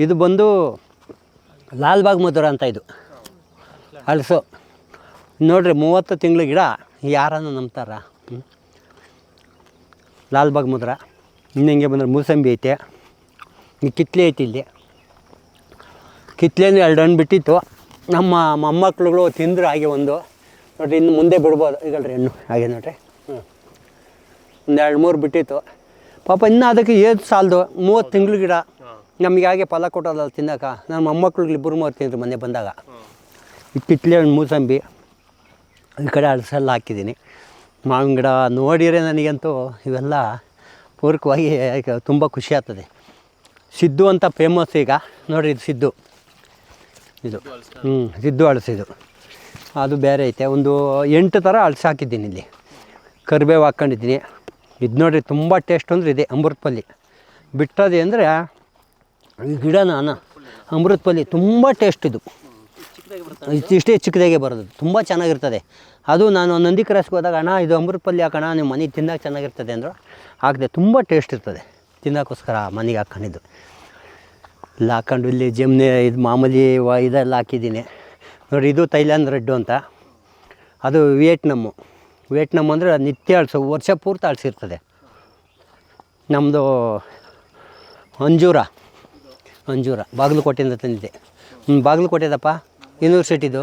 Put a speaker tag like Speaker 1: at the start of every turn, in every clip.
Speaker 1: ಇದು ಬಂದು ಲಾಲ್ಬಾಗ್ ಮಧುರ ಅಂತ ಇದು. ಹಲಸು ನೋಡ್ರಿ, ಮೂವತ್ತು ತಿಂಗಳ ಗಿಡ, ಯಾರನ್ನ ನಂಬ್ತಾರ? ಲಾಲ್ಬಾಗ್ ಮಧುರ. ಇನ್ನು ಹಿಂಗೆ ಬಂದ್ರೆ ಮೂಸಂಬಿ ಐತೆ. ಈ ಕಿತ್ಲೆ ಐತಿ ಇಲ್ಲಿ. ಕಿತ್ಲೆನೂ ಎರಡು ಹಣ್ಣು ಬಿಟ್ಟಿತ್ತು. ನಮ್ಮ ಮೊಮ್ಮಕ್ಳುಗಳು ತಿಂದ್ರು ಹಾಗೆ ಒಂದು. ನೋಡ್ರಿ, ಇನ್ನು ಮುಂದೆ ಬಿಡ್ಬೋದು. ಈಗಲ್ರಿ ಹಣ್ಣು. ಹಾಗೆ ನೋಡ್ರಿ. ಹ್ಞೂ ಒಂದು ಎರಡು ಮೂರು ಬಿಟ್ಟಿತ್ತು. ಪಾಪ ಇನ್ನೂ ಅದಕ್ಕೆ ಏದು ಸಾಲದು, ಮೂವತ್ತು ತಿಂಗಳು ಗಿಡ. ನಮಗೆ ಹಾಗೆ ಫಲ ಕೊಟ್ಟಲ್ಲ ತಿನ್ನಕ್ಕ ನಮ್ಮ ಮೊಮ್ಮಕ್ಳಿಗೆ ಇಬ್ಬರು ಮೂರು ತಿಂದರು ಮೊನ್ನೆ ಬಂದಾಗ. ಈ ಒಂದು ಮೂಸಂಬಿ, ಈ ಕಡೆ ಅಳಸೆಲ್ಲ ಹಾಕಿದ್ದೀನಿ. ಮಾವಿನ ಗಿಡ ನೋಡಿದರೆ ನನಗಂತೂ ಇವೆಲ್ಲ ಪೂರಕವಾಗಿ ತುಂಬ ಖುಷಿ ಆಗ್ತದೆ. ಸಿದ್ದು ಅಂತ ಫೇಮಸ್ ಈಗ. ನೋಡಿರಿ ಇದು ಸಿದ್ದು. ಇದು. ಹ್ಞೂ, ಸಿದ್ದು ಅಳಸಿದು ಅದು ಬೇರೆ ಐತೆ. ಒಂದು ಎಂಟು ಥರ ಅಳಸು ಹಾಕಿದ್ದೀನಿ ಇಲ್ಲಿ. ಕರಿಬೇವು ಹಾಕ್ಕೊಂಡಿದ್ದೀನಿ. ಇದು ನೋಡಿರಿ ತುಂಬ ಟೇಸ್ಟ್ ಅಂದರೆ ಇದೆ, ಅಮೃತಪಲ್ಲಿ. ಬಿಟ್ಟದೆ ಅಂದರೆ ಗಿಡ ನಾನು ಅಮೃತಪಲ್ಲಿ ತುಂಬ ಟೇಸ್ಟ್ ಇದು. ಇಷ್ಟು ಚಿಕ್ಕದಾಗೆ ಬರೋದು. ತುಂಬ ಚೆನ್ನಾಗಿರ್ತದೆ. ಅದು ನಾನು ನಂದಿ ಕ್ರಾಸ್ಗೆ ಹೋದಾಗ, ಅಣ್ಣ, ಇದು ಅಮೃತಪಲ್ಲಿ ಹಾಕೋಣ, ನಿಮ್ಮ ಮನೆಗೆ ತಿನ್ನೋಕೆ ಚೆನ್ನಾಗಿರ್ತದೆ ಅಂದರು. ಹಾಕಿದೆ. ತುಂಬ ಟೇಸ್ಟ್ ಇರ್ತದೆ. ತಿನ್ನೋಕ್ಕೋಸ್ಕರ ಮನೆಗೆ ಹಾಕ್ಕೊಂಡಿದ್ದು ಇಲ್ಲಿ ಹಾಕ್ಕೊಂಡು ಇಲ್ಲಿ ಜಮ್ನೆ, ಇದು ಮಾಮೂಲಿ ಇದೆಲ್ಲ ಹಾಕಿದ್ದೀನಿ. ನೋಡಿ ಇದು ಥೈಲ್ಯಾಂಡ್ ರೆಡ್ಡು ಅಂತ. ಅದು ವಿಯೆಟ್ನಮ್ಮು. ವಿಯೆಟ್ನಮ್ ಅಂದರೆ ನಿತ್ಯ ಅಳಿಸು ವರ್ಷ ಪೂರ್ತಿ ಅಳಿಸಿರ್ತದೆ ನಮ್ಮದು ಅಂಜೂರ. ಅಂಜೂರ ಬಾಗಲಕೋಟೆಯಿಂದ ತಂದಿದ್ದೆ. ಹ್ಞೂ ಬಾಗಲಕೋಟೆದಪ್ಪ ಯೂನಿವರ್ಸಿಟಿದು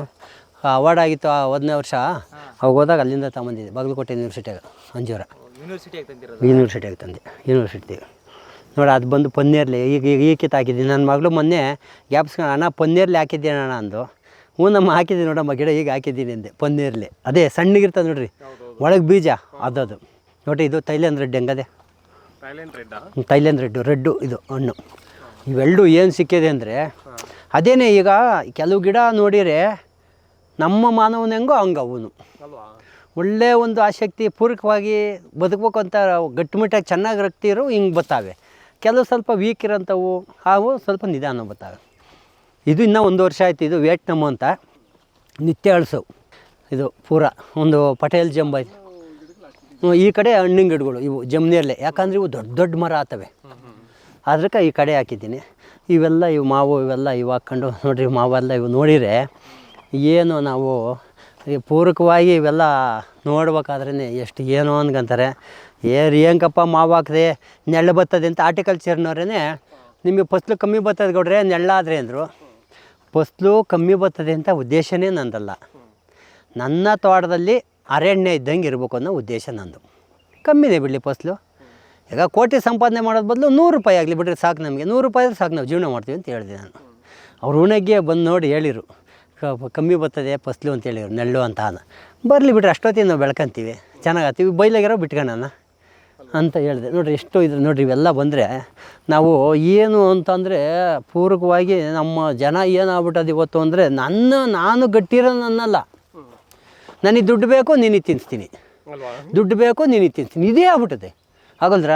Speaker 1: ಅವಾರ್ಡ್ ಆಗಿತ್ತು ಆ ಹೋದನೇ ವರ್ಷ. ಅವಾಗ ಹೋದಾಗ ಅಲ್ಲಿಂದ ತಗೊಂಬಂದಿದ್ದೆ ಬಾಗಲಕೋಟೆ ಯೂನಿವರ್ಸಿಟಿಯಾಗ ಅಂಜೂರ ಯೂನಿವರ್ಸಿಟಿಯಾಗ ತಂದೆ. ಯೂನಿವರ್ಸಿಟಿ ನೋಡಿ ಅದು ಬಂದು ಪನ್ನೀರ್ಲಿ ಈಗ ಈಗ ಈ ಕಿತ್ತು ಹಾಕಿದ್ದೀನಿ ನನ್ನ ಮಗಳು ಮೊನ್ನೆ ಗ್ಯಾಪ್ಸ್ಕೊಂಡು ಅಣ್ಣ ಪನ್ನೀರ್ಲಿ ಹಾಕಿದ್ದೀನಿ ಅಣ್ಣ ಅಂದು. ಹ್ಞೂ ನಮ್ಮ ಹಾಕಿದ್ದೀನಿ ನೋಡಮ್ಮ ಗಿಡ ಈಗ ಹಾಕಿದ್ದೀನಿ ಅಂದೆ ಪನ್ನೀರ್ಲಿ. ಅದೇ ಸಣ್ಣಗಿರ್ತದೆ ನೋಡ್ರಿ. ಒಳಗೆ ಬೀಜ ಅದದು. ನೋಡಿ ಇದು ತೈಲನ್ ರೆಡ್ ಹೆಂಗದೆ? ತೈಲನ್ ರೆಡ್ಡು ರೆಡ್ಡು ಇದು ಹಣ್ಣು. ಇವೆರಡು ಏನು ಸಿಕ್ಕಿದೆ ಅಂದರೆ ಅದೇನೇ ಈಗ ಕೆಲವು ಗಿಡ ನೋಡಿರೆ ನಮ್ಮ ಮಾನವನ ಹೆಂಗೋ ಹಂಗೆ ಅವನು. ಒಳ್ಳೆಯ ಒಂದು ಆಸಕ್ತಿ ಪೂರಕವಾಗಿ ಬದುಕಬೇಕು ಅಂತ ಗಟ್ಟಿಮುಟ್ಟಾಗಿ ಚೆನ್ನಾಗಿ ರಕ್ತಿರು ಹಿಂಗೆ ಬತ್ತಾವೆ. ಕೆಲವು ಸ್ವಲ್ಪ ವೀಕ್ ಇರೋಂಥವು ಅವು ಸ್ವಲ್ಪ ನಿಧಾನ ಬತ್ತಾವೆ. ಇದು ಇನ್ನೂ ಒಂದು ವರ್ಷ ಆಯ್ತು ಇದು ವೇಟ್ ನಮ್ಮ ಅಂತ. ನಿತ್ಯ ಅಳಿಸು. ಇದು ಪೂರ ಒಂದು ಪಟೇಲ್ ಜಂಬ ಈ ಕಡೆ ಹಣ್ಣಿನ ಗಿಡಗಳು ಇವು ಜಮ್ನಿಯಲ್ಲೇ. ಯಾಕಂದ್ರೆ ಇವು ದೊಡ್ಡ ದೊಡ್ಡ ಮರ ಆಗ್ತವೆ. ಅದಕ್ಕೆ ಈ ಕಡೆ ಹಾಕಿದ್ದೀನಿ. ಇವೆಲ್ಲ ಇವು ಮಾವು, ಇವೆಲ್ಲ ಇವು ಹಾಕ್ಕೊಂಡು ನೋಡಿರಿ, ಮಾವೆಲ್ಲ ಇವು ನೋಡಿದರೆ ಏನು ನಾವು ಪೂರಕವಾಗಿ ಇವೆಲ್ಲ ನೋಡ್ಬೇಕಾದ್ರೇ ಎಷ್ಟು ಏನೋ ಅನ್ಕೊಂತಾರೆ. ಏರಿ ಏನಕ್ಕಪ್ಪ ಮಾವು ಹಾಕಿದೆ, ನೆಳ್ಳು ಬತ್ತದೆ ಅಂತ ಆರ್ಟಿಕಲ್ಚರ್ನವ್ರೇ ನಿಮಗೆ ಫಸ್ಲು ಕಮ್ಮಿ ಬರ್ತದೆ ಕೊಡ್ರೆ ನೆಳ್ಳಾದ್ರೆ ಅಂದರು. ಫಸ್ಲು ಕಮ್ಮಿ ಬರ್ತದೆ ಅಂತ ಉದ್ದೇಶನೇ ನಂದಲ್ಲ. ನನ್ನ ತೋಟದಲ್ಲಿ ಅರಣ್ಯ ಇದ್ದಂಗೆ ಇರಬೇಕು ಅನ್ನೋ ಉದ್ದೇಶ ನಂದು. ಕಮ್ಮಿದೆ ಬಿಡಲಿ ಫಸ್ಲು. ಈಗ ಕೋಟಿ ಸಂಪಾದನೆ ಮಾಡೋದು ಬದಲು ನೂರು ರೂಪಾಯಿ ಆಗಲಿ ಬಿಟ್ಟರೆ ಸಾಕು ನಮಗೆ. ನೂರು ರೂಪಾಯಿ ಆದರೆ ಸಾಕು ನಾವು ಜೀವನ ಮಾಡ್ತೀವಿ ಅಂತ ಹೇಳಿದೆ ನಾನು. ಅವ್ರು ಉಣಗ್ಗೆ ಬಂದು ನೋಡಿ ಹೇಳಿರು ಕಮ್ಮಿ ಬರ್ತದೆ ಫಸ್ಲು ಅಂತ ಹೇಳಿರು ನೆಳ್ಳು ಅಂತ ಅನ್ನ ಬರಲಿ ಬಿಟ್ರೆ ಅಷ್ಟೊತ್ತಿಗೆ ನಾವು ಬೆಳ್ಕೊಂತೀವಿ. ಚೆನ್ನಾಗತ್ತೀವಿ ಬೈಲಾಗಿರೋ ಬಿಟ್ಕೊಳ್ಳೋಣ ಅಂತ ಹೇಳಿದೆ. ನೋಡಿರಿ ಎಷ್ಟು ಇದು ನೋಡಿರಿ ಇವೆಲ್ಲ ಬಂದರೆ ನಾವು ಏನು ಅಂತಂದರೆ ಪೂರಕವಾಗಿ ನಮ್ಮ ಜನ ಏನಾಗ್ಬಿಟ್ಟದು ಇವತ್ತು ಅಂದರೆ ನನ್ನ ನಾನು ಗಟ್ಟಿರೋ ನನ್ನಲ್ಲ ನನಗೆ ದುಡ್ಡು ಬೇಕು ನೀನು ತಿನ್ನಿಸ್ತೀನಿ ದುಡ್ಡು ಬೇಕು ನೀನು ತಿನ್ನಿಸ್ತೀನಿ ಇದೇ ಆಗ್ಬಿಟ್ಟದೆ. ಆಗಲ್ದ್ರ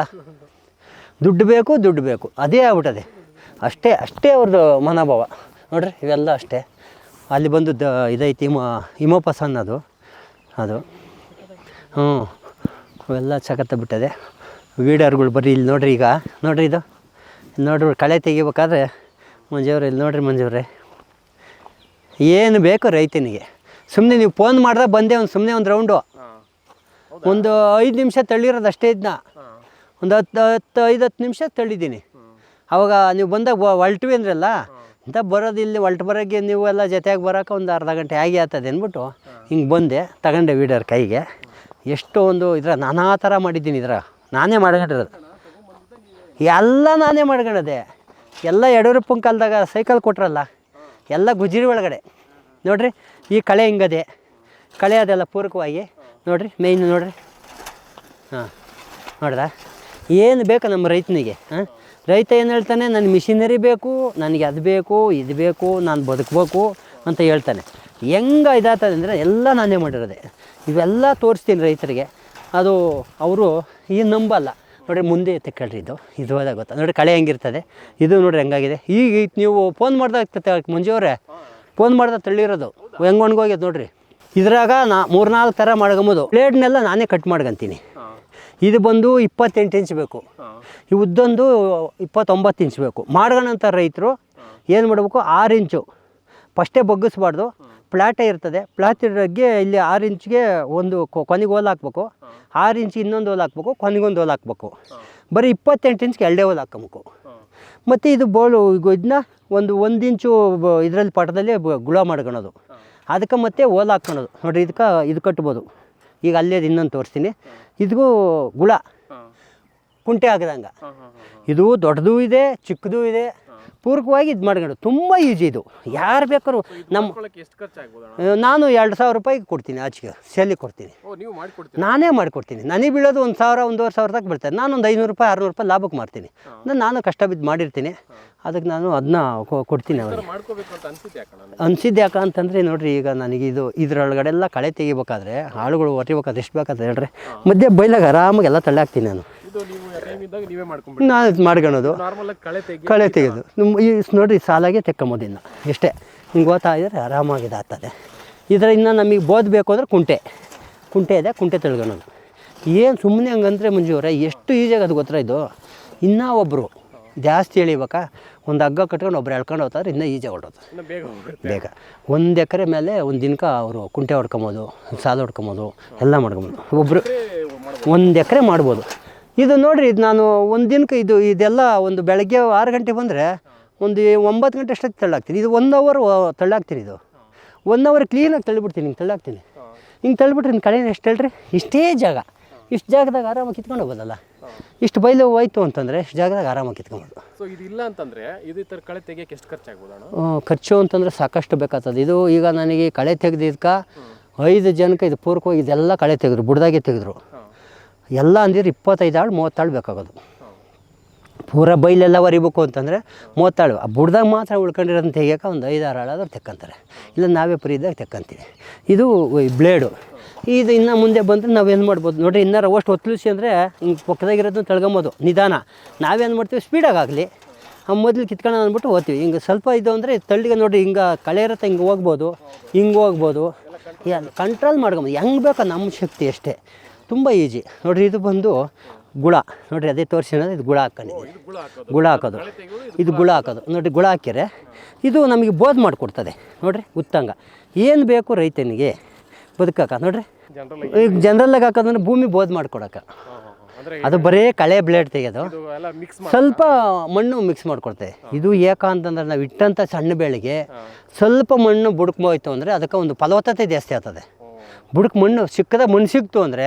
Speaker 1: ದುಡ್ಡು ಬೇಕು ದುಡ್ಡು ಬೇಕು. ಅದೇ ಆಗ್ಬಿಟ್ಟದೆ. ಅಷ್ಟೇ ಅಷ್ಟೇ ಅವ್ರದ್ದು ಮನೋಭಾವ. ನೋಡ್ರಿ ಇವೆಲ್ಲ ಅಷ್ಟೇ. ಅಲ್ಲಿ ಬಂದು ದ ಇದೈತಿ ಮ ಹಿಮಪಸ್ ಅನ್ನೋದು ಅದು. ಹ್ಞೂ. ಅವೆಲ್ಲ ಚಕತ್ತ ಬಿಟ್ಟದೆ. ವೀಡರ್ಗಳು ಬರ್ರಿ ಇಲ್ಲಿ ನೋಡ್ರಿ ಈಗ. ನೋಡ್ರಿ ಇದು. ನೋಡ್ರಿ ಕಳೆ ತೆಗಿಬೇಕಾದ್ರೆ ಮಂಜವ್ರೆ ಇಲ್ಲಿ ನೋಡ್ರಿ ಮಂಜವ್ರೆ. ಏನು ಬೇಕು ರೈತನಿಗೆ. ಸುಮ್ಮನೆ ನೀವು ಫೋನ್ ಮಾಡಿದ್ರೆ ಬಂದೆ ಒಂದು ಸುಮ್ಮನೆ ಒಂದು ರೌಂಡು. ಒಂದು ಐದು ನಿಮಿಷ ತಳ್ಳಿರೋದು ಅಷ್ಟೇ ಇದನ್ನ
Speaker 2: ಹಾಂ
Speaker 1: ಒಂದು ಹತ್ತು ಹತ್ತು ಐದು ಹತ್ತು ನಿಮಿಷ ತಳ್ಳಿದ್ದೀನಿ. ಅವಾಗ ನೀವು ಬಂದಾಗ ಹೊಲ್ಟ್ವಿ ಅಂದ್ರಲ್ಲ ಅಂತ ಬರೋದು ಇಲ್ಲಿ ಹೊಲ್ಟು ಬರೋಕ್ಕೆ ನೀವು ಎಲ್ಲ ಜೊತೆಯಾಗಿ ಬರೋಕೆ ಒಂದು ಅರ್ಧ ಗಂಟೆ ಆಗಿ ಆಗ್ತದೆ ಅಂದ್ಬಿಟ್ಟು ಹಿಂಗೆ ಬಂದೆ ತಗೊಂಡೆ ವೀಡರ್ ಕೈಗೆ. ಎಷ್ಟು ಒಂದು ಇದರ ನಾನಾ ಥರ ಮಾಡಿದ್ದೀನಿ ಇದರ. ನಾನೇ ಮಾಡ್ಕೊಂಡಿರೋದು. ಎಲ್ಲ ನಾನೇ ಮಾಡ್ಕೊಳ್ಳೋದೆ ಎಲ್ಲ ಯಡಿಯೂರಪ್ಪನ ಕಾಲದಾಗ ಸೈಕಲ್ ಕೊಟ್ರಲ್ಲ ಎಲ್ಲ ಗುಜರಿ ಒಳಗಡೆ. ನೋಡಿರಿ ಈ ಕಳೆ ಹಿಂಗದೆ. ಕಳೆ ಅದೆಲ್ಲ ಪೂರಕವಾಗಿ. ನೋಡಿರಿ ಮೇಯ್ನ್ ನೋಡಿರಿ. ಹಾಂ ನೋಡ್ದ? ಏನು ಬೇಕು ನಮ್ಮ ರೈತನಿಗೆ ರೈತ ಏನು ಹೇಳ್ತಾನೆ ನನ್ನ ಮಿಷಿನರಿ ಬೇಕು, ನನಗೆ ಅದು ಬೇಕು, ಇದು ಬೇಕು, ನಾನು ಬದುಕಬೇಕು ಅಂತ ಹೇಳ್ತಾನೆ. ಹೆಂಗೆ ಇದಾಗ್ತದೆ ಅಂದರೆ ಎಲ್ಲ ನಾನೇ ಮಾಡಿರೋದೆ. ಇವೆಲ್ಲ ತೋರಿಸ್ತೀನಿ ರೈತರಿಗೆ. ಅದು ಅವರು ಈ ನಂಬಲ್ಲ. ನೋಡಿ ಮುಂದೆ ತೆಕ್ಕಳ್ರಿ ಇದು. ಇದು ಹೋದಾಗ ಗೊತ್ತಾ? ನೋಡಿ ಕಳೆ ಹೆಂಗಿರ್ತದೆ? ಇದು ನೋಡಿರಿ, ಹೆಂಗಾಗಿದೆ? ಈಗ ನೀವು ಫೋನ್ ಮಾಡ್ದಾಗ ಮಂಜುವರೇ ಫೋನ್ ಮಾಡ್ದಾಗ ತಳ್ಳಿರೋದು. ಹೆಂಗೆ ಒಣಗೋಗ್ಯದ ನೋಡ್ರಿ? ಇದ್ರಾಗ ನಾ ಮೂರ್ನಾಲ್ಕು ಥರ ಮಾಡ್ಕೊಂಬೋದು ಪ್ಲೇಟ್ನೆಲ್ಲ ನಾನೇ ಕಟ್ ಮಾಡ್ಕೊಂತೀನಿ ಇದು ಬಂದು ಇಪ್ಪತ್ತೆಂಟು ಇಂಚ್ ಬೇಕು. ಈ ಉದ್ದೊಂದು ಇಪ್ಪತ್ತೊಂಬತ್ತು ಇಂಚ್ ಬೇಕು. ಮಾಡ್ಕೊಳ್ಳೋಂಥ ರೈತರು ಏನು ಮಾಡಬೇಕು? ಆರು ಇಂಚು ಫಸ್ಟೇ ಬಗ್ಗಿಸ್ಬಾರ್ದು. ಪ್ಲಾಟೇ ಇರ್ತದೆ. ಪ್ಲಾಟ್ ಇರೋಕ್ಕೆ ಇಲ್ಲಿ ಆರು ಇಂಚ್ಗೆ ಒಂದು ಕೊ- ಕೊನೆಗೆ ಹೋಲ್ ಹಾಕ್ಬೇಕು. ಆರು ಇಂಚ್ ಇನ್ನೊಂದು ಹೋಲ್ ಹಾಕ್ಬೇಕು. ಕೊನೆಗೊಂದು ಹೋಲ್ ಹಾಕ್ಬೇಕು. ಬರೀ ಇಪ್ಪತ್ತೆಂಟು ಇಂಚ್ಗೆ ಎರಡೇ ಹೋಲ್ ಹಾಕ್ಬೇಕು. ಮತ್ತು ಇದು ಬೋಳು ಈಗ ಇದನ್ನ ಒಂದು ಒಂದು ಇಂಚು ಇದರಲ್ಲಿ ಪಟದಲ್ಲಿ ಗುಳ ಮಾಡ್ಕೊಳೋದು. ಅದಕ್ಕೆ ಮತ್ತೆ ಹೋಲ್ ಹಾಕ್ಕೊಳೋದು. ನೋಡಿರಿ ಇದಕ್ಕೆ ಇದು ಕಟ್ಬೋದು. ಈಗ ಅಲ್ಲೇ ಇನ್ನೊಂದು ತೋರಿಸ್ತೀನಿ. ಇದಕ್ಕೂ ಗುಳ. ಕುಂಟೆ
Speaker 2: ಹಾಕಿದಂಗೆ
Speaker 1: ಇದು ದೊಡ್ಡದು ಇದೆ ಚಿಕ್ಕದು ಇದೆ. ಪೂರಕವಾಗಿ ಇದು ಮಾಡ್ಕೊಂಡು ತುಂಬ ಈಜಿ ಇದು. ಯಾರು ಬೇಕಾದ್ರು ನಮ್ಮ ನಾನು ಎರಡು ಸಾವಿರ ರೂಪಾಯಿಗೆ ಕೊಡ್ತೀನಿ ಆಚೆಗೆ ಸೇಲಿಗೆ ಕೊಡ್ತೀನಿ. ನಾನೇ ಮಾಡಿಕೊಡ್ತೀನಿ. ನನಗೆ ಬೀಳೋದು ಒಂದು ಸಾವಿರ ಒಂದೂವರೆ ಸಾವಿರ ತಕ್ಕ ಬಿಡ್ತಾರೆ ನಾನು ಒಂದು ಐನೂರು ರೂಪಾಯಿ ಆರುನೂರು ರೂಪಾಯಿ ಲಾಭಕ್ಕೆ ಮಾಡ್ತೀನಿ. ನಾನು ನಾನು ಕಷ್ಟ ಬಿದ್ದು ಮಾಡಿರ್ತೀನಿ. ಅದಕ್ಕೆ ನಾನು ಅದನ್ನ ಕೊಡ್ತೀನಿ
Speaker 2: ಅವ್ರಿಗೆ ಅನಿಸಿದ್ದು
Speaker 1: ಯಾಕೆ ಅಂತಂದರೆ ನೋಡಿರಿ ಈಗ ನನಗೆ ಇದು ಇದರೊಳಗಡೆಲ್ಲ ಕಳೆ ತೆಗಿಬೇಕಾದ್ರೆ ಆಳುಗಳು ಹೊರಿಬೇಕಾದ್ರೆ ಎಷ್ಟು ಬೇಕಾದ್ರೆ ಹೇಳ್ರಿ. ಮಧ್ಯೆ ಬೈಲಾಗ ಆರಾಮಾಗಿ ಎಲ್ಲ ತಳ್ಳಾಕ್ತೀನಿ ನಾನು.
Speaker 2: ಇದು ನೀವು
Speaker 1: ನಾನು ಇದು ಮಾಡ್ಕೊಳೋದು.
Speaker 2: ಕಳೆ ತೆಗಿ
Speaker 1: ಕಳೆ ತೆಗೆದು. ನಿಮ್ಮ ಈ ನೋಡಿರಿ ಸಾಲಾಗೆ ತೆಕ್ಕೊಂಬೋದಿಲ್ಲ ಓದ್ತಾ ಇದ್ರೆ ಆರಾಮಾಗಿ ಇದಾಗ್ತದೆ ಇದರ ಇನ್ನು ನಮಗೆ ಬೋದ್ ಬೇಕು ಅಂದರೆ ಕುಂಟೆ. ಕುಂಟೆ ಇದೆ ಕುಂಟೆ ತಿಳ್ಕೊಳೋದು. ಏನು ಸುಮ್ಮನೆ ಹಂಗಂದ್ರೆ ಮಂಜೂರ ಎಷ್ಟು ಈಜಿಯಾಗಿ ಅದು ಗೊತ್ತಾ ಇದು? ಇನ್ನೂ ಒಬ್ಬರು ಜಾಸ್ತಿ ಎಳಿಬೇಕಾ? ಒಂದು ಹಗ್ಗ ಕಟ್ಕೊಂಡು ಒಬ್ರು ಎಳ್ಕೊಂಡು ಹೋಗ್ತಾರೆ ಇನ್ನೂ ಈಜಿ
Speaker 2: ಹೊಡೋದು ಬೇಗ
Speaker 1: ಒಂದು ಎಕರೆ ಮೇಲೆ ಒಂದು ದಿನಕ್ಕೆ ಅವರು ಕುಂಟೆ ಹೊಡ್ಕೊಬೋದು ಸಾಲ ಹೊಡ್ಕೊಬೋದು ಎಲ್ಲ ಮಾಡ್ಕೊಬೋದು. ಒಬ್ಬರು ಒಂದು ಎಕರೆ ಮಾಡ್ಬೋದು. ಇದು ನೋಡಿರಿ ಇದು ನಾನು ಒಂದು ದಿನಕ್ಕೆ ಇದು ಇದೆಲ್ಲ ಒಂದು ಬೆಳಗ್ಗೆ ಆರು ಗಂಟೆ ಬಂದರೆ ಒಂದು ಒಂಬತ್ತು ಗಂಟೆ ಅಷ್ಟೊತ್ತು ತಳ್ಳಾಕ್ತೀನಿ ಇದು ಒನ್ ಅವರ್ ತಳ್ಳಾಕ್ತೀನಿ ಇದು. ಒನ್ ಅವರ್ ಕ್ಲೀನಾಗಿ ತಳ್ಳಿಬಿಡ್ತೀನಿ ಹಿಂಗೆ ತಳ್ಳಾಕ್ತೀನಿ ಹಿಂಗೆ ತಳ್ಳಿಬಿಟ್ರೆ ನಿನ್ನ ಕಡೆ ಎಷ್ಟು ಹೇಳ್ರಿ? ಇಷ್ಟೇ ಜಾಗ. ಇಷ್ಟು ಜಾಗದಾಗ ಆರಾಮಾಗಿ ಕಿತ್ಕೊಂಡು ಹೋಗೋದಲ್ಲ ಇಷ್ಟು ಬೈಲು ಹೋಯ್ತು ಅಂತಂದರೆ ಇಷ್ಟು ಜಾಗದಾಗ ಆರಾಮಾಗಿ ಕಿತ್ಕೊಬೋದು
Speaker 2: ಸೊ ಇದು ಇಲ್ಲ ಅಂತಂದರೆ ಇದು ಈ ಥರ ಕಳೆ ತೆಗಿಯೋಕ್ಕೆ ಎಷ್ಟು ಖರ್ಚಾಗ್ಬೋದು
Speaker 1: ಖರ್ಚು ಅಂತಂದ್ರೆ ಸಾಕಷ್ಟು ಬೇಕಾಗ್ತದೆ. ಇದು ಈಗ ನನಗೆ ಕಳೆ ತೆಗೆದಿದ್ದಕ್ಕೆ ಐದು ಜನಕ್ಕೆ ಇದು ಪೂರ್ವಕವಾಗಿ ಇದೆಲ್ಲ ಕಳೆ ತೆಗೆದ್ರು ಬುಡ್ದಾಗೆ ತೆಗೆದ್ರು. ಎಲ್ಲ ಅಂದಿದ್ರೆ ಇಪ್ಪತ್ತೈದು ಆಳು ಮೂವತ್ತಾಳು ಬೇಕಾಗೋದು. ಪೂರ ಬೈಲೆಲ್ಲ ಒರಿಬೇಕು ಅಂತಂದರೆ ಮೂವತ್ತಾಳು. ಆ ಬುಡ್ದಾಗ ಮಾತ್ರ ಉಳ್ಕೊಂಡಿರೋದನ್ನ ತೆಗಿಯೋಕೆ ಒಂದು ಐದಾರು ಆಳಾದ್ರು ತೆಕ್ಕಂತಾರೆ. ಇಲ್ಲ ನಾವೇ ಫ್ರೀದಾಗ ತೆಕ್ಕಂತೀವಿ. ಇದು ಬ್ಲೇಡು. ಇದು ಇನ್ನು ಮುಂದೆ ಬಂದರೆ ನಾವೇನು ಮಾಡ್ಬೋದು? ನೋಡಿರಿ, ಇನ್ನಾರು ಅಷ್ಟು ಒತ್ತಲಿಸಿ ಅಂದರೆ ಹಿಂಗೆ ಪಕ್ಕದಾಗಿರೋದನ್ನ ತಳ್ಕೊಂಬೋದು. ನಿಧಾನ. ನಾವೇನು ಮಾಡ್ತೀವಿ? ಸ್ಪೀಡಾಗಿ ಆಗಲಿ. ಮೊದಲು ಕಿತ್ಕೊಳ್ಳೋಣ ಅಂದ್ಬಿಟ್ಟು ಹೋಗ್ತೀವಿ. ಹಿಂಗೆ ಸ್ವಲ್ಪ ಇದು ಅಂದರೆ ತಳ್ಳಿಗೆ ನೋಡಿರಿ, ಹಿಂಗೆ ಕಳೆ ಇರುತ್ತೆ, ಹಿಂಗೆ ಹೋಗ್ಬೋದು. ಹಿಂಗೆ ಹೋಗ್ಬೋದು. ಕಂಟ್ರೋಲ್ ಮಾಡ್ಕೊಬೋದು. ಹೆಂಗೆ ಬೇಕೋ ನಮ್ಮ ಶಕ್ತಿ ಅಷ್ಟೇ. ತುಂಬ ಈಜಿ. ನೋಡಿರಿ ಇದು ಬಂದು ಗುಳ. ನೋಡಿರಿ ಅದೇ ತೋರಿಸಿ ಇದು ಗುಳ ಹಾಕ್ಕೊಂಡಿದ್ದೀನಿ
Speaker 2: ಇದು ಗುಳ ಹಾಕೋದು.
Speaker 1: ಗುಳ ಹಾಕೋದು. ಇದು ಗುಳ ಹಾಕೋದು. ನೋಡಿರಿ ಗುಳ ಹಾಕಿರೆ ಇದು ನಮಗೆ ಬೋಧ್ ಮಾಡಿಕೊಡ್ತದೆ. ನೋಡಿರಿ ಉತ್ತಂಗ. ಏನು ಬೇಕು ರೈತನಿಗೆ ಬದುಕಕ್ಕ ನೋಡಿರಿ? ಈಗ ಜನರಲ್ಲಾಗಿ ಹಾಕೋದಂದ್ರೆ ಭೂಮಿ ಬೋಧ್ ಮಾಡ್ಕೊಡಕ್ಕೆ. ಅದು ಬರೀ ಕಳೆ ಬ್ಲೇಡ್ ತೆಗೆಯೋದು. ಸ್ವಲ್ಪ ಮಣ್ಣು ಮಿಕ್ಸ್ ಮಾಡ್ಕೊಡ್ತೇವೆ ಇದು ಏಕ ಅಂತಂದ್ರೆ ನಾವು ಇಟ್ಟಂಥ ಸಣ್ಣ ಬೆಳೆಗೆ ಸ್ವಲ್ಪ ಮಣ್ಣು ಬುಡ್ಕೋಯ್ತು ಅಂದರೆ ಅದಕ್ಕೆ ಒಂದು ಫಲವತ್ತತೆ ಜಾಸ್ತಿ ಆಗ್ತದೆ. ಬುಡಕ್ ಮಣ್ಣು ಸಿಕ್ಕದ ಮಣ್ಣು ಸಿಕ್ತು ಅಂದರೆ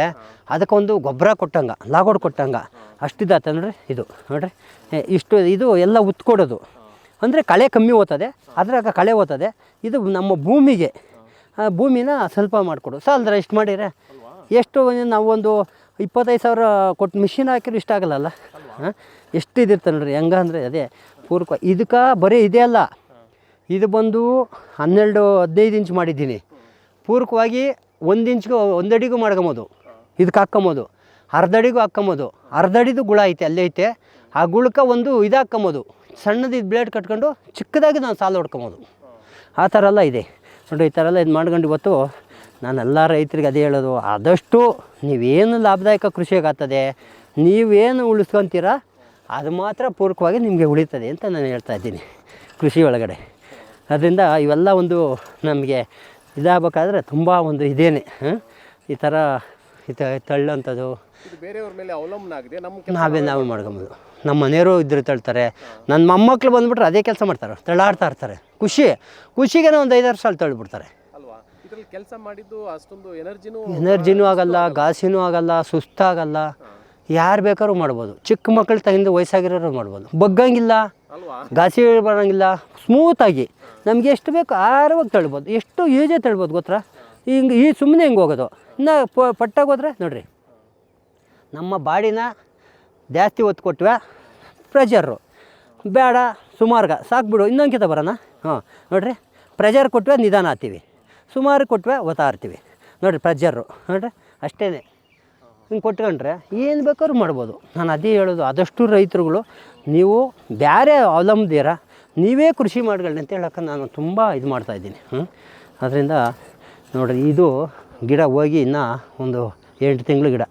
Speaker 1: ಅದಕ್ಕೊಂದು ಗೊಬ್ಬರ ಕೊಟ್ಟಂಗೆ, ಲಾಗೋಡ್ ಕೊಟ್ಟಂಗೆ. ಅಷ್ಟಿದ್ದಾತ ನೋಡ್ರಿ ಇದು, ನೋಡ್ರಿ. ಇಷ್ಟು ಇದು ಎಲ್ಲ ಉತ್ಕೊಡೋದು ಅಂದರೆ ಕಳೆ ಕಮ್ಮಿ ಓದ್ತದೆ ಅದ್ರಾಗ ಕಳೆ ಓದ್ತದೆ ಇದು ನಮ್ಮ ಭೂಮಿಗೆ ಭೂಮಿನ ಸ್ವಲ್ಪ ಮಾಡಿಕೊಡು. ಸಾಲದ್ರೆ ಇಷ್ಟು ಮಾಡಿರೆ ಎಷ್ಟು ನಾವೊಂದು ಇಪ್ಪತ್ತೈದು ಸಾವಿರ ಕೊಟ್ಟು ಮಿಷಿನ್ ಹಾಕಿದ್ರೆ ಇಷ್ಟ ಆಗಲ್ಲಲ್ಲ? ಹಾಂ? ಎಷ್ಟು ಇದಿರ್ತ ನೋಡ್ರಿ, ಹೆಂಗೆ ಅಂದರೆ ಅದೇ ಪೂರ್ಕ ಇದಕ್ಕೆ ಬರೀ ಇದೇ ಅಲ್ಲ. ಇದು ಬಂದು ಹನ್ನೆರಡು ಹದಿನೈದು ಇಂಚ್ ಮಾಡಿದ್ದೀನಿ. ಪೂರ್ವಕವಾಗಿ ಒಂದು ಇಂಚ್ಗೂ ಒಂದಡಿಗೂ ಮಾಡ್ಕೊಬೋದು. ಇದಕ್ಕೆ ಹಾಕ್ಕೊಂಬೋದು ಅರ್ಧಡಿಗೂ ಹಾಕ್ಕೊಂಬೋದು. ಅರ್ಧಡಿದು ಗುಳ ಐತೆ, ಅಲ್ಲೇ ಐತೆ. ಆ ಗುಳಕ್ಕೆ ಒಂದು ಇದು ಹಾಕ್ಕೊಂಬೋದು ಸಣ್ಣದು ಇದು ಬ್ಲೇಡ್ ಕಟ್ಕೊಂಡು ಚಿಕ್ಕದಾಗಿ ನಾನು ಸಾಲ ಹೊಡ್ಕೊಬೋದು. ಆ ಥರ ಎಲ್ಲ ಇದೆ. ನೋಡಿ ಈ ಥರ ಎಲ್ಲ ಇದು ಮಾಡ್ಕೊಂಡು ಇವತ್ತು ನಾನು ಎಲ್ಲ ರೈತರಿಗೆ ಅದೇ ಹೇಳೋದು. ಆದಷ್ಟು ನೀವೇನು ಲಾಭದಾಯಕ ಕೃಷಿಯಾಗ್ತದೆ ನೀವೇನು ಉಳಿಸ್ಕೊತೀರ, ಅದು ಮಾತ್ರ ಪೂರಕವಾಗಿ ನಿಮಗೆ ಉಳಿತದೆ ಅಂತ ನಾನು ಹೇಳ್ತಾ ಇದ್ದೀನಿ ಕೃಷಿ ಒಳಗಡೆ. ಅದರಿಂದ ಇವೆಲ್ಲ ಒಂದು ನಮಗೆ ಇದಾಗಬೇಕಾದ್ರೆ ತುಂಬ ಒಂದು ಇದೇನೆ ಈ ಥರ ಈ ತಳ್ಳಂಥದ್ದು.
Speaker 2: ಬೇರೆಯವ್ರ ಮೇಲೆ ಅವಲಂಬನ ಆಗಿದೆ ನಮ್ಮ
Speaker 1: ನಾವೇ ನಾವೇ ಮಾಡ್ಕೊಬೋದು. ನಮ್ಮ ಮನೆಯವರು ಇದ್ರೆ ತಳ್ತಾರೆ ನನ್ನ ಮೊಮ್ಮಕ್ಳು ಬಂದುಬಿಟ್ರೆ ಅದೇ ಕೆಲಸ ಮಾಡ್ತಾರೆ ತಳ್ಳಾಡ್ತಾ ಇರ್ತಾರೆ. ಖುಷಿ ಖುಷಿಗೆ ಒಂದು ಐದಾರು ಸಾಲ ತಳ್ಳಿಬಿಡ್ತಾರೆ
Speaker 2: ಕೆಲಸ ಮಾಡಿದ್ದು ಅಷ್ಟೊಂದು ಎನರ್ಜಿನೂ
Speaker 1: ಎನರ್ಜಿನೂ ಆಗಲ್ಲ ಗಾಸಿನೂ ಆಗಲ್ಲ ಸುಸ್ತಾಗಲ್ಲ. ಯಾರು ಬೇಕಾದ್ರೂ ಮಾಡ್ಬೋದು. ಚಿಕ್ಕ ಮಕ್ಕಳು ತಗಿಂದ ವಯಸ್ಸಾಗಿರೋರು ಮಾಡ್ಬೋದು. ಬಗ್ಗಂಗಿಲ್ಲ
Speaker 2: ಗಾಸಿ
Speaker 1: ಘಾಸಿ ಬರೋಂಗಿಲ್ಲ ಸ್ಮೂತಾಗಿ ನಮ್ಗೆ ಎಷ್ಟು ಬೇಕು ಆರವಾಗಿ ತಳ್ಬೋದು. ಎಷ್ಟು ಈಜೇ ತಳ್ಬೋದು ಗೊತ್ತಾ? ಹಿಂಗೆ ಈ ಸುಮ್ಮನೆ ಹಿಂಗೆ ಹೋಗೋದು. ಇನ್ನು ಪಟ್ಟಾಗಿ ಹೋದ್ರೆ ನೋಡಿರಿ. ನಮ್ಮ ಬಾಡಿನ ಜಾಸ್ತಿ ಒತ್ತು ಕೊಟ್ವೆ ಪ್ರೆಷರು ಬೇಡ, ಸುಮಾರ್ಗ. ಸಾಕು ಬಿಡು. ಇನ್ನೊಂದ್ಕಿತ ಬರೋಣ. ಹಾಂ, ನೋಡಿರಿ. ಪ್ರೆಷರ್ ಕೊಟ್ವೆ ನಿಧಾನ ಆತೀವಿ ಸುಮಾರು ಕೊಟ್ವೆ ಇರ್ತೀವಿ. ನೋಡಿರಿ ಪ್ರೆಜರು ನೋಡಿರಿ ಅಷ್ಟೇ ಹಿಂಗೆ ಕೊಟ್ಕೊಂಡ್ರೆ ಏನು ಬೇಕಾದ್ರೂ ಮಾಡ್ಬೋದು. ನಾನು ಅದೇ ಹೇಳೋದು. ಆದಷ್ಟು ರೈತರುಗಳು, ನೀವು ಬೇರೆ ಅವಲಂಬದಿರ. ನೀವೇ ಕೃಷಿ ಮಾಡ್ಕೊಳ್ಳಿ ಅಂತ ಹೇಳೋಕೆ ನಾನು ತುಂಬ ಇದು ಮಾಡ್ತಾಯಿದ್ದೀನಿ ಅದರಿಂದ ನೋಡಿರಿ, ಇದು ಗಿಡ ಹೋಗಿ ಇನ್ನೂ ಒಂದು ಎಂಟು ತಿಂಗಳು ಗಿಡ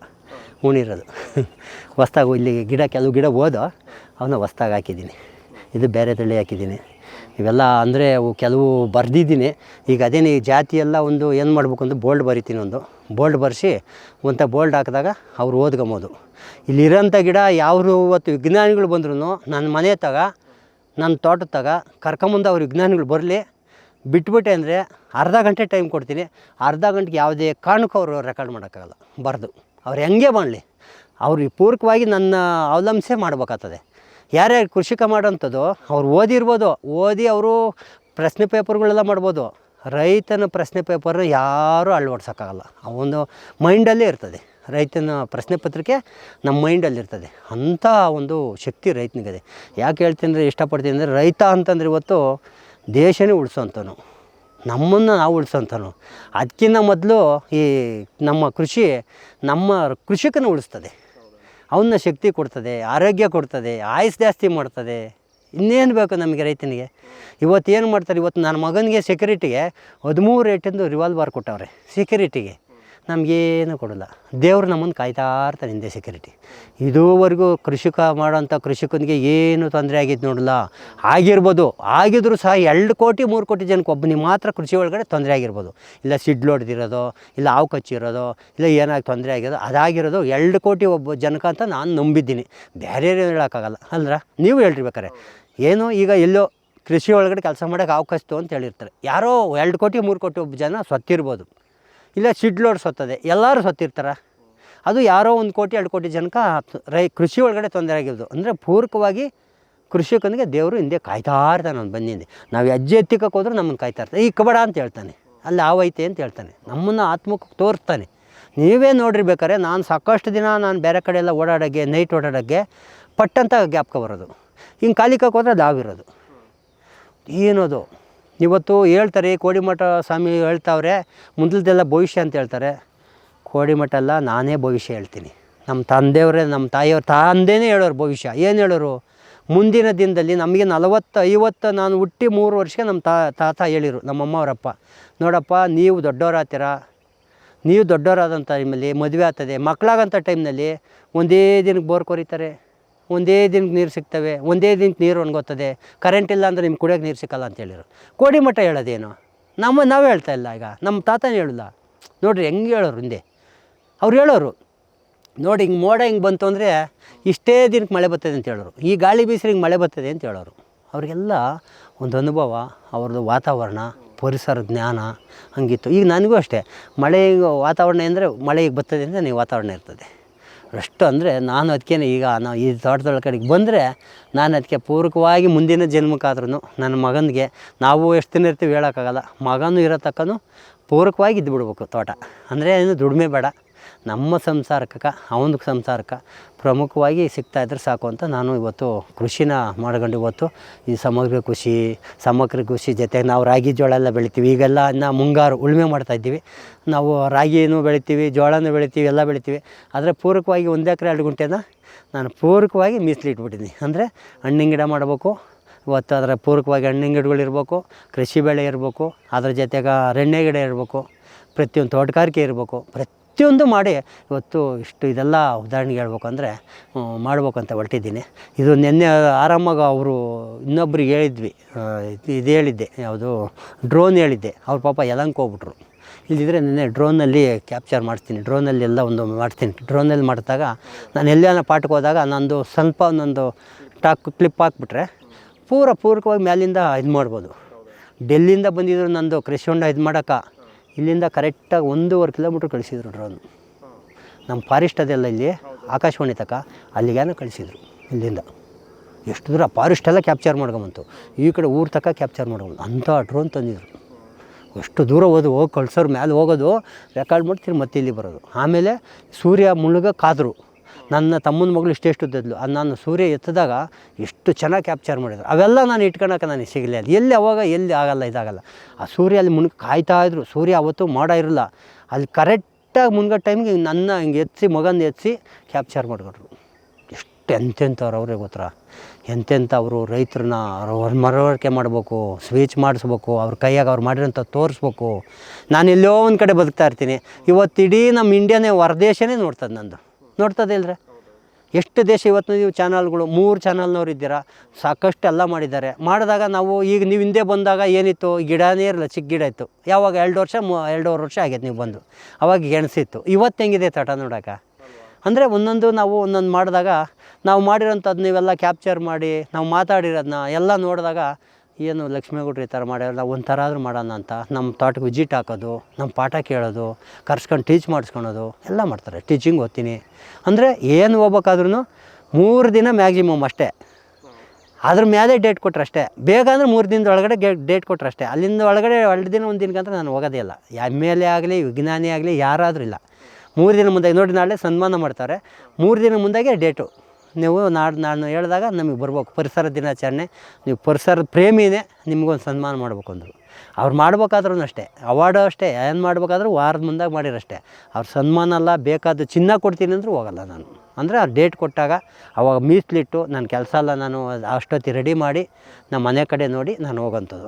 Speaker 1: ಉಣಿರೋದು ಹೊಸ್ದಾಗಿ ಇಲ್ಲಿ ಗಿಡ, ಕೆಲವು ಗಿಡ ಹೋದೋ, ಅವನ್ನ ಹೊಸ್ದಾಗಿ ಹಾಕಿದ್ದೀನಿ. ಇದು ಬೇರೆ ತಳಿ ಹಾಕಿದ್ದೀನಿ. ಇವೆಲ್ಲ ಅಂದರೆ ಅವು ಕೆಲವು ಬರೆದಿದ್ದೀನಿ. ಈಗ ಅದೇನು ಈ ಜಾತಿ ಎಲ್ಲ ಒಂದು ಏನು ಮಾಡ್ಬೇಕು ಅಂದ್ರೆ ಬೋಲ್ಡ್ ಬರಿತೀನಿ ಒಂದು. ಬೋಲ್ಡ್ ಬರೆಸಿ ಒಂಥ ಬೋಲ್ಡ್ ಹಾಕಿದಾಗ ಅವ್ರು ಓದ್ಕೊಂಬೋದು. ಇಲ್ಲಿರೋಂಥ ಗಿಡ ಯಾರು ಇವತ್ತು ವಿಜ್ಞಾನಿಗಳು ಬಂದ್ರೂ ನನ್ನ ಮನೆ ತಗ ನನ್ನ ತೋಟದ ತಗ ಕರ್ಕೊಂಬಂದು ಅವ್ರು ವಿಜ್ಞಾನಿಗಳು ಬರಲಿ, ಬಿಟ್ಬಿಟ್ಟೆ ಅಂದರೆ ಅರ್ಧ ಗಂಟೆ ಟೈಮ್ ಕೊಡ್ತೀನಿ. ಅರ್ಧ ಗಂಟೆಗೆ ಯಾವುದೇ ಕಾರಣಕ್ಕೂ ಅವರು ರೆಕಾರ್ಡ್ ಮಾಡೋಕ್ಕಾಗಲ್ಲ, ಬರ್ದು. ಅವ್ರು ಹೆಂಗೆ ಮಾಡಲಿ ಅವ್ರಿಗೆ ಪೂರಕವಾಗಿ ನನ್ನ ಅವಲಂಬಿಸೇ ಮಾಡ್ಬೇಕಾಗ್ತದೆ. ಯಾರ್ಯಾರು ಕೃಷಿಕ ಮಾಡೋಂಥದ್ದು ಅವ್ರು ಓದಿರ್ಬೋದು. ಓದಿ ಅವರು ಪ್ರಶ್ನೆ ಪೇಪರ್ಗಳೆಲ್ಲ ಮಾಡ್ಬೋದು. ರೈತನ ಪ್ರಶ್ನೆ ಪೇಪರ್ನ ಯಾರೂ ಅಳವಡ್ಸೋಕ್ಕಾಗಲ್ಲ. ಅವನು ಮೈಂಡಲ್ಲೇ ಇರ್ತದೆ. ರೈತನ ಪ್ರಶ್ನೆ ಪತ್ರಿಕೆ ನಮ್ಮ ಮೈಂಡಲ್ಲಿರ್ತದೆ ಅಂಥ ಒಂದು ಶಕ್ತಿ ರೈತನಿಗಿದೆ ಯಾಕೆ ಹೇಳ್ತೀನಿ ಅಂದರೆ ಇಷ್ಟಪಡ್ತೀನಿ ಅಂದರೆ ರೈತ ಅಂತಂದ್ರೆ ಇವತ್ತು ದೇಶನೇ ಉಳಿಸೋಂಥನು ನಮ್ಮನ್ನು ನಾವು ಉಳಿಸೋಂಥನು ಅದಕ್ಕಿಂತ ಮೊದಲು ಈ ನಮ್ಮ ಕೃಷಿ ನಮ್ಮ ಕೃಷಿಕನ ಉಳಿಸ್ತದೆ. ಅವನ್ನ ಶಕ್ತಿ ಕೊಡ್ತದೆ, ಆರೋಗ್ಯ ಕೊಡ್ತದೆ ಆಯಸ್ ಜಾಸ್ತಿ ಮಾಡ್ತದೆ. ಇನ್ನೇನು ಬೇಕು ನಮಗೆ ರೈತನಿಗೆ? ಇವತ್ತು ಏನು ಮಾಡ್ತಾರೆ? ಇವತ್ತು ನನ್ನ ಮಗನಿಗೆ ಸೆಕ್ಯೂರಿಟಿಗೆ ಹದಿಮೂರು ರೇಟಿಂದು ರಿವಾಲ್ವರ್ ಕೊಟ್ಟವ್ರೆ. ಸೆಕ್ಯೂರಿಟಿಗೆ ನಮಗೇನು ಕೊಡಲ್ಲ. ದೇವರು ನಮ್ಮನ್ನು ಕಾಯ್ತಾ ಇರ್ತಾನೆ ಹಿಂದೆ ಸೆಕ್ಯೂರಿಟಿ ಇದುವರೆಗೂ ಕೃಷಿಕ ಮಾಡೋಂಥ ಕೃಷಿಕನಿಗೆ ಏನು ತೊಂದರೆ ಆಗಿದ್ದು ನೋಡಲ್ಲ. ಆಗಿರ್ಬೋದು, ಆಗಿದ್ರು ಸಹ ಎರಡು ಕೋಟಿ, ಮೂರು ಕೋಟಿ ಜನಕ್ಕೆ ಒಬ್ಬನಿಗೆ ಮಾತ್ರ ಕೃಷಿ ಒಳಗಡೆ ತೊಂದರೆ ಆಗಿರ್ಬೋದು. ಇಲ್ಲ ಸಿಡ್ಲು ಹೊಡೆದಿರೋದು ಇಲ್ಲ ಹಾವು ಕಚ್ಚಿರೋದು ಇಲ್ಲ ಏನಾಗಿ ತೊಂದರೆ ಆಗಿರೋದು, ಅದಾಗಿರೋದು ಎರಡು ಕೋಟಿ ಒಬ್ಬ ಜನಕ್ಕೆ ಅಂತ ನಾನು ನಂಬಿದ್ದೀನಿ. ಬೇರೆ ಹೇಳೋಕ್ಕಾಗಲ್ಲ, ಅಲ್ರ? ನೀವು ಹೇಳ್ರಿಬೇಕಾರೆ ಏನು ಈಗ ಎಲ್ಲೋ ಕೃಷಿ ಒಳಗಡೆ ಕೆಲಸ ಮಾಡೋಕ್ಕೆ ಅವಕಾಶ ಅಂತ ಹೇಳಿರ್ತಾರೆ. ಯಾರೋ ಎರಡು ಕೋಟಿ, ಮೂರು ಕೋಟಿ ಒಬ್ಬ ಜನ ಸತ್ತಿರ್ಬೋದು. ಇಲ್ಲ ಸಿಡ್ಲೋಡ್ ಸತ್ತದೆ. ಎಲ್ಲರೂ ಸತ್ತಿರ್ತಾರೆ. ಅದು ಯಾರೋ ಒಂದು ಕೋಟಿ, ಎರಡು ಕೋಟಿ ಜನಕ್ಕೆ ರೈ, ಕೃಷಿ ಒಳಗಡೆ ತೊಂದರೆ ಆಗಿರೋದು. ಅಂದರೆ ಪೂರಕವಾಗಿ ಕೃಷಿಕನಿಗೆ ದೇವರು ಹಿಂದೆ ಕಾಯ್ತಾ ಇರ್ತಾನೆ ಅವ್ನು ಬಂದಿದ್ದೆ ನಾವು ಹೆಜ್ಜೆ ಎತ್ತಿಕಕ್ಕೆ ಹೋದ್ರೆ ನಮ್ಮನ್ನು ಕಾಯ್ತಾ ಇರ್ತಾನೆ ಈ ಕಬಡ ಅಂತ ಹೇಳ್ತಾನೆ. ಅಲ್ಲಿ ಆವೈತೆ ಅಂತ ಹೇಳ್ತಾನೆ. ನಮ್ಮನ್ನು ಆತ್ಮಕ್ಕೆ ತೋರ್ತಾನೆ ನೀವೇ ನೋಡಿರ್ಬೇಕಾರೆ ನಾನು ಸಾಕಷ್ಟು ದಿನ ನಾನು ಬೇರೆ ಕಡೆ ಎಲ್ಲ ಓಡಾಡೋಕ್ಕೆ ನೈಟ್ ಓಡಾಡೋಕ್ಕೆ ಪಟ್ಟಂತ ಗ್ಯಾಪ್ಕ ಬರೋದು. ಹಿಂಗೆ ಕಾಲಿಕಕ್ಕೆ ಹೋದ್ರೆ ಅದು ಏನದು? ಇವತ್ತು ಹೇಳ್ತಾರೆ, ಕೋಡಿಮಠ ಸ್ವಾಮಿ ಹೇಳ್ತಾವ್ರೆ, ಮುಂದಲದೆಲ್ಲ ಭವಿಷ್ಯ ಅಂತ ಹೇಳ್ತಾರೆ. ಕೋಡಿಮಠ ಅಲ್ಲ, ನಾನೇ ಭವಿಷ್ಯ ಹೇಳ್ತೀನಿ. ನಮ್ಮ ತಂದೆಯವರೇ ನಮ್ಮ ತಾಯಿಯವ್ರ ತಂದೆನೇ ಹೇಳೋರು ಭವಿಷ್ಯ. ಏನು ಹೇಳೋರು? ಮುಂದಿನ ದಿನದಲ್ಲಿ ನಮಗೆ ನಲವತ್ತು, ಐವತ್ತು, ನಾನು ಹುಟ್ಟಿ ಮೂರು ವರ್ಷಕ್ಕೆ ನಮ್ಮ ತಾತ ಹೇಳಿರು ನಮ್ಮಮ್ಮ ಅವರಪ್ಪ ನೋಡಪ್ಪ, ನೀವು ದೊಡ್ಡವರಾಗ್ತೀರ? ನೀವು ದೊಡ್ಡವರಾದಂಥ ಟೈಮಲ್ಲಿ, ಮದುವೆ ಆಗ್ತದೆ. ಮಕ್ಕಳಾಗಂಥ ಟೈಮ್ನಲ್ಲಿ ಒಂದೇ ದಿನಕ್ಕೆ ಬೋರ್ ಕೊರಿತಾರೆ. ಒಂದೇ ದಿನಕ್ಕೆ ನೀರು ಸಿಗ್ತವೆ, ಒಂದೇ ದಿನಕ್ಕೆ ನೀರು ಒಣಗೋತದೆ ಕರೆಂಟ್ ಇಲ್ಲ ಅಂದರೆ ನಿಮ್ಗೆ ಕುಡಿಯೋಕೆ ನೀರು ಸಿಕ್ಕಲ್ಲ ಅಂತ ಹೇಳಿರು ಕೋಡಿಮಠ ಹೇಳೋದೇನು? ನಮ್ಮ, ನಾವು ಹೇಳ್ತಾ ಇಲ್ಲ ಈಗ, ನಮ್ಮ ತಾತನೇ ಹೇಳಿಲ್ಲ. ನೋಡಿರಿ, ಹೆಂಗೆ ಹೇಳೋರು ಹಿಂದೆ? ಅವ್ರು ಹೇಳೋರು, ನೋಡಿ, ಹಿಂಗೆ ಮೋಡ ಹಿಂಗೆ ಬಂತು ಅಂದರೆ ಇಷ್ಟೇ ದಿನಕ್ಕೆ ಮಳೆ ಬರ್ತದೆ ಅಂತ ಹೇಳೋರು. ಈ ಗಾಳಿ ಬೀಸಿದ್ರೆ ಹಿಂಗೆ ಮಳೆ ಬರ್ತದೆ ಅಂತ ಹೇಳೋರು. ಅವರಿಗೆಲ್ಲ ಒಂದು ಅನುಭವ, ಅವ್ರದ್ದು ವಾತಾವರಣ, ಪರಿಸರ ಜ್ಞಾನ ಹಂಗಿತ್ತು. ಈಗ ನನಗೂ ಅಷ್ಟೇ, ಮಳೆ ವಾತಾವರಣ ಅಂದರೆ ಮಳೆ ಈಗ ಬರ್ತದೆ ಅಂದರೆ ನೀವು ವಾತಾವರಣ ಇರ್ತದೆ. ಅಷ್ಟು ಅಂದರೆ ನಾನು ಅದಕ್ಕೆ ಈಗ ನಾವು ಈ ತೋಟದೊಳ ಕಡೆಗೆ ಬಂದರೆ ನಾನು ಅದಕ್ಕೆ ಪೂರಕವಾಗಿ ಮುಂದಿನ ಜನ್ಮಕ್ಕಾದ್ರೂ ನನ್ನ ಮಗನಿಗೆ ನಾವು ಎಷ್ಟು ದಿನ ಇರ್ತೀವಿ ಹೇಳೋಕ್ಕಾಗಲ್ಲ, ಮಗನೂ ಇರೋ ತಕ್ಕನೂ ಪೂರಕವಾಗಿ ಇದ್ದುಬಿಡ್ಬೇಕು ತೋಟ. ಅಂದರೆ ಏನು ದುಡಿಮೆ ಬೇಡ. ನಮ್ಮ ಸಂಸಾರಕ್ಕೆ ಅವನ ಸಂಸಾರಕ್ಕೆ ಪ್ರಮುಖವಾಗಿ ಸಿಗ್ತಾ ಇದ್ರೆ ಸಾಕು ಅಂತ ನಾನು ಇವತ್ತು ಕೃಷಿನ ಮಾಡ್ಕೊಂಡು ಇವತ್ತು ಈ ಸಮಗ್ರ ಕೃಷಿ ಸಮಗ್ರ ಕೃಷಿ ಜೊತೆಗೆ ನಾವು ರಾಗಿ ಜೋಳ ಎಲ್ಲ ಬೆಳಿತೀವಿ. ಈಗೆಲ್ಲ ಇನ್ನು ಮುಂಗಾರು ಉಳುಮೆ ಮಾಡ್ತಾ ಇದ್ದೀವಿ. ನಾವು ರಾಗಿನೂ ಬೆಳಿತೀವಿ, ಜೋಳನೂ ಬೆಳಿತೀವಿ, ಎಲ್ಲ ಬೆಳಿತೀವಿ. ಆದರೆ ಪೂರಕವಾಗಿ ಒಂದು ಎಕರೆ ಎರಡು ಗುಂಟೆನ ನಾನು ಪೂರಕವಾಗಿ ಮೀಸಲಿಟ್ಬಿಟ್ಟಿದ್ದೀನಿ. ಅಂದರೆ ಹಣ್ಣಿನ ಗಿಡ ಮಾಡಬೇಕು, ಇವತ್ತು ಅದರ ಪೂರಕವಾಗಿ ಹಣ್ಣಿನ ಗಿಡಗಳಿರ್ಬೇಕು ಕೃಷಿ ಬೆಳೆ ಇರಬೇಕು, ಅದ್ರ ಜೊತೆಗೆ ಅರಣ್ಯ ಗಿಡ ಇರಬೇಕು, ಪ್ರತಿಯೊಂದು ತೋಟಗಾರಿಕೆ ಇರಬೇಕು ಪ್ರತಿಯೊಂದು ಮಾಡಿ. ಇವತ್ತು ಇಷ್ಟು ಇದೆಲ್ಲ ಉದಾಹರಣೆಗೆ ಹೇಳ್ಬೇಕಂದ್ರೆ ಮಾಡ್ಬೇಕಂತ ಹೊರಟಿದ್ದೀನಿ. ಇದು ನಿನ್ನೆ ಆರಾಮಾಗಿ ಅವರು ಇನ್ನೊಬ್ರಿಗೆ ಹೇಳಿದ್ವಿ. ಇದು- ಹೇಳಿದ್ದೆ, ಯಾವುದು, ಡ್ರೋನ್ ಹೇಳಿದ್ದೆ. ಅವ್ರ ಪಾಪ ಯಲಂಕ ಹೋಗ್ಬಿಟ್ರು. ಇಲ್ಲಿದ್ರೆ ನಿನ್ನೆ ಡ್ರೋನಲ್ಲಿ ಕ್ಯಾಪ್ಚರ್ ಮಾಡ್ತೀನಿ ಡ್ರೋನಲ್ಲಿ ಎಲ್ಲ ಒಂದು ಮಾಡ್ತೀನಿ. ಡ್ರೋನಲ್ಲಿ ಮಾಡಿದಾಗ ನಾನು ಎಲ್ಲೇನೋ ಪಾಠಕ್ಕೆ ಹೋದಾಗ ನಂದು ಸ್ವಲ್ಪ ಒಂದೊಂದು ಟಾಕ್ ಕ್ಲಿಪ್ ಹಾಕ್ಬಿಟ್ರೆ ಪೂರ ಪೂರಕವಾಗಿ ಮ್ಯಾಲಿಂದ ಇದು ಮಾಡ್ಬೋದು ಡೆಲ್ಲಿಂದ ಬಂದಿದ್ರು ನಂದು ಕೃಷಿ ಹೊಂಡ ಇದು ಮಾಡೋಕೆ ಇಲ್ಲಿಂದ ಕರೆಕ್ಟಾಗಿ ಒಂದೂವರೆ ಕಿಲೋಮೀಟ್ರ್ ಕಳಿಸಿದ್ರು ಡ್ರೋನ್ ನಮ್ಮ ಫಾರೆಸ್ಟ್ ಅದೆಲ್ಲ ಇಲ್ಲಿ, ಆಕಾಶವಾಣಿ ತಕ ಅಲ್ಲಿಗೇನೋ ಕಳಿಸಿದ್ರು ಇಲ್ಲಿಂದ. ಎಷ್ಟು ದೂರ ಫಾರೆಸ್ಟ್ ಎಲ್ಲ ಕ್ಯಾಪ್ಚರ್ ಮಾಡ್ಕೊಂಬಂತು. ಈ ಕಡೆ ಊರು ತಕ ಕ್ಯಾಪ್ಚರ್ ಮಾಡ್ಕೊಂಬಂತು. ಅಂಥ ಡ್ರೋನ್ ತಂದಿದ್ರು. ಎಷ್ಟು ದೂರ ಹೋದು, ಹೋಗಿ ಕಳ್ಸೋರು ಮೇಲೆ ಹೋಗೋದು ರೆಕಾರ್ಡ್ ಮಾಡ್ತೀರಿ ಮತ್ತೆ ಇಲ್ಲಿ ಬರೋದು. ಆಮೇಲೆ ಸೂರ್ಯ, ಮುಳುಗ, ಕಾದರು. ನನ್ನ ತಮ್ಮನ ಮಗಳು ಇಷ್ಟೆಷ್ಟು ಉದ್ದದ್ಲು ಅದು ನಾನು ಸೂರ್ಯ ಎತ್ತಿದಾಗ ಎಷ್ಟು ಚೆನ್ನಾಗಿ ಕ್ಯಾಪ್ಚರ್ ಮಾಡಿದ್ರು. ಅವೆಲ್ಲ ನಾನು ಇಟ್ಕೊಳಕ್ಕೆ ನನಗೆ ಸಿಗಲಿ ಅದು ಎಲ್ಲಿ ಅವಾಗ ಎಲ್ಲಿ ಆಗಲ್ಲ, ಇದಾಗಲ್ಲ. ಆ ಸೂರ್ಯ ಅಲ್ಲಿ ಮುನ್ಗೆ ಕಾಯ್ತಾ ಇದ್ರು. ಸೂರ್ಯ ಅವತ್ತು ಮಾಡ ಇರಲ್ಲ. ಅಲ್ಲಿ ಕರೆಕ್ಟಾಗಿ ಮುನ್ಗೋ ಟೈಮ್ಗೆ ನನ್ನ ಹಿಂಗೆ ಎತ್ತಿ, ಮಗನ ಎತ್ತಿ ಕ್ಯಾಪ್ಚರ್ ಮಾಡಿಕೊಟ್ರು. ಎಷ್ಟು ಎಂತೆಂಥವ್ರು ಅವ್ರಿಗೆ ಗೊತ್ತರ ಎಂತೆಂಥ ಅವರು ರೈತರನ್ನ ಅವ್ರ ಮರವರಿಕೆ ಮಾಡಬೇಕು ಸ್ವೀಚ್ ಮಾಡಿಸ್ಬೇಕು, ಅವ್ರ ಕೈಯಾಗ ಅವ್ರು ಮಾಡಿರೋಂಥ ತೋರಿಸ್ಬೇಕು. ನಾನು ಎಲ್ಲೋ ಒಂದು ಕಡೆ ಬದುಕ್ತಾ ಇರ್ತೀನಿ. ಇವತ್ತು ಇಡೀ ನಮ್ಮ ಇಂಡಿಯಾನೇ ಹೊರದೇಶನೇ ನೋಡ್ತದೆ ನಂದು. ನೋಡ್ತದೆ ಇಲ್ಲರೆ ಎಷ್ಟು ದೇಶ ಇವತ್ತು ನೀವು ಚಾನಲ್ಗಳು, ಮೂರು ಚಾನಲ್ನವ್ರು ಇದ್ದೀರಾ? ಸಾಕಷ್ಟು ಎಲ್ಲ ಮಾಡಿದ್ದಾರೆ. ಮಾಡಿದಾಗ ನಾವು ಈಗ ನೀವು ಹಿಂದೆ ಬಂದಾಗ ಏನಿತ್ತು? ಗಿಡನೇ ಇರಲ್ಲ ಚಿಕ್ಕ ಗಿಡ ಇತ್ತು. ಯಾವಾಗ ಎರಡು ವರ್ಷ, ಮೂ ಎರಡೂವರೆ ವರ್ಷ ಆಗೈತೆ ನೀವು ಬಂದು. ಅವಾಗ ಗೆಣಸಿತ್ತು ಇವತ್ತು ಹೆಂಗಿದೆ ತಟ ನೋಡೋಕೆ? ಅಂದರೆ ಒಂದೊಂದು ನಾವು ಒಂದೊಂದು ಮಾಡಿದಾಗ ನಾವು ಮಾಡಿರೋಂಥದ್ದು ನೀವೆಲ್ಲ ಕ್ಯಾಪ್ಚರ್ ಮಾಡಿ, ನಾವು ಮಾತಾಡಿರೋದನ್ನ ಎಲ್ಲ ನೋಡಿದಾಗ ಏನು ಲಕ್ಷ್ಮೇಗೌಡ್ರು ಈ ಥರ ಮಾಡ್ಯಾರ? ನಾವು ಒಂಥರ ಆದರೂ ಮಾಡೋಣ ಅಂತ. ನಮ್ಮ ತೋಟಕ್ಕೆ ವಿಜಿಟ್ ಹಾಕೋದು, ನಮ್ಮ ಪಾಠ ಕೇಳೋದು, ಕರ್ಸ್ಕೊಂಡು ಟೀಚ್ ಮಾಡಿಸ್ಕೊಳೋದು, ಎಲ್ಲ ಮಾಡ್ತಾರೆ. ಟೀಚಿಂಗ್ ಓದ್ತೀನಿ. ಅಂದರೆ ಏನು ಹೋಗ್ಬೇಕಾದ್ರೂ ಮೂರು ದಿನ ಮ್ಯಾಕ್ಸಿಮಮ್ ಅಷ್ಟೇ. ಅದ್ರ ಮೇಲೆ ಡೇಟ್ ಕೊಟ್ಟರೆ ಅಷ್ಟೇ. ಬೇಗ ಅಂದರೆ ಮೂರು ದಿನದ ಒಳಗಡೆ ಡೇಟ್ ಕೊಟ್ಟರೆ ಅಷ್ಟೇ. ಅಲ್ಲಿಂದ ಒಳಗಡೆ ಎರಡು ದಿನ, ಒಂದು ದಿನಕ್ಕಂತ ನಾನು ಹೋಗೋದೇ ಇಲ್ಲ. ಎಂ ಎಲ್ ಎ ಆಗಲಿ, ವಿಜ್ಞಾನಿ ಆಗಲಿ, ಯಾರಾದರೂ ಇಲ್ಲ. ಮೂರು ದಿನ ಮುಂದೆ ನೋಡಿ ನಾಳೆ ಸನ್ಮಾನ ಮಾಡ್ತಾರೆ. ಮೂರು ದಿನ ಮುಂದಾಗೆ ಡೇಟು ನೀವು ನಾಡು, ನಾನು ಹೇಳಿದಾಗ ನಮಗೆ ಬರ್ಬೇಕು. ಪರಿಸರ ದಿನಾಚರಣೆ. ನೀವು ಪರಿಸರದ ಪ್ರೇಮಿನೇ ನಿಮಗೊಂದು ಸನ್ಮಾನ ಮಾಡ್ಬೇಕು ಅಂದರು. ಅವ್ರು ಮಾಡ್ಬೇಕಾದ್ರೂ ಅಷ್ಟೇ. ಅವಾರ್ಡು ಅಷ್ಟೇ. ಏನು ಮಾಡ್ಬೇಕಾದ್ರೂ ವಾರದ ಮುಂದಾಗ ಮಾಡಿರಷ್ಟೇ. ಅವ್ರ ಸನ್ಮಾನ ಅಲ್ಲ ಬೇಕಾದ ಚಿನ್ನ ಕೊಡ್ತೀನಿ ಅಂದರೂ ಹೋಗಲ್ಲ ನಾನು. ಅಂದರೆ ಆ ಡೇಟ್ ಕೊಟ್ಟಾಗ ಅವಾಗ ಮೀಸಲಿಟ್ಟು ನನ್ನ ಕೆಲಸ ಎಲ್ಲ ನಾನು ಅಷ್ಟೊತ್ತಿ ರೆಡಿ ಮಾಡಿ ನಮ್ಮ ಮನೆ ಕಡೆ ನೋಡಿ ನಾನು ಹೋಗೋಂಥದ್ದು